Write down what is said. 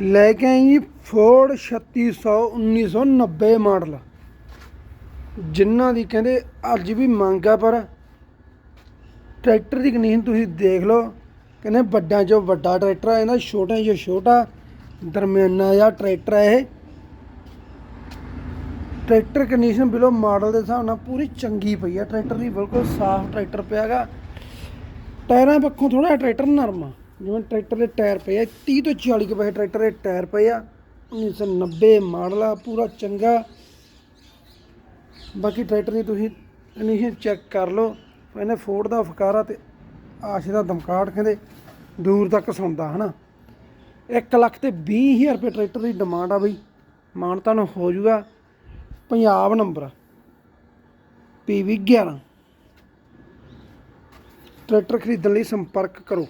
ਲੈ ਕੇ ਆਈ ਜੀ Ford 3600 1990 model. ਜਿਨ੍ਹਾਂ ਦੀ ਕਹਿੰਦੇ ਅੱਜ ਵੀ ਮੰਗ ਆ ਪਰ ਟਰੈਕਟਰ ਦੀ ਕੰਡੀਸ਼ਨ ਤੁਸੀਂ ਦੇਖ ਲਓ, ਕਹਿੰਦੇ ਵੱਡਾਂ 'ਚੋਂ ਵੱਡਾ ਟਰੈਕਟਰ ਆ ਇਹਨਾਂ ਛੋਟਿਆਂ 'ਚੋਂ ਛੋਟਾ, ਦਰਮਿਆਨਾ ਜਿਹਾ ਟਰੈਕਟਰ ਹੈ ਇਹ। ਟਰੈਕਟਰ ਕੰਡੀਸ਼ਨ ਬਿਲੋ ਮਾਡਲ ਦੇ ਹਿਸਾਬ ਨਾਲ ਪੂਰੀ ਚੰਗੀ ਪਈ ਆ, ਟਰੈਕਟਰ ਦੀ ਬਿਲਕੁਲ ਸਾਫ਼ ਟਰੈਕਟਰ ਪਿਆਗਾ ਟਾਇਰਾਂ ਪੱਖੋਂ ਥੋੜਾ ਜਿਹਾ ਟਰੈਕਟਰ ਨਰਮ ਆ। ਜਿਵੇਂ ਟਰੈਕਟਰ ਦੇ ਟਾਇਰ ਪਏ ਆ 30 ਤੋਂ 40 ਕੁ ਪੈਸੇ ਟਰੈਕਟਰ ਦੇ ਟਾਇਰ ਪਏ ਆ 1990 ਮਾਡਲ ਆ, ਪੂਰਾ ਚੰਗਾ। ਬਾਕੀ ਟਰੈਕਟਰ ਦੀ ਤੁਸੀਂ ਕੰਡੀਸ਼ਨ ਚੈੱਕ ਕਰ ਲਓ ਇਹਨੇ ਫੋਰਡ ਦਾ ਫਕਾਰਾ ਤੇ ਆਸ਼ੇ ਦਾ ਦਮਕਾਟ ਕਹਿੰਦੇ ਦੂਰ ਤੱਕ ਸੁਣਦਾ, ਹਨਾ? 1 ਲੱਖ ਤੇ 20000 ਰੁਪਏ ਟਰੈਕਟਰ ਦੀ ਡਿਮਾਂਡ ਆ ਬਈ ਮਾਨਤਾ ਨੂੰ ਹੋ ਜੂਗਾ। ਪੰਜਾਬ ਨੰਬਰ ਪੀਵੀ 11 ਟਰੈਕਟਰ ਖਰੀਦਣ ਲਈ ਸੰਪਰਕ ਕਰੋ।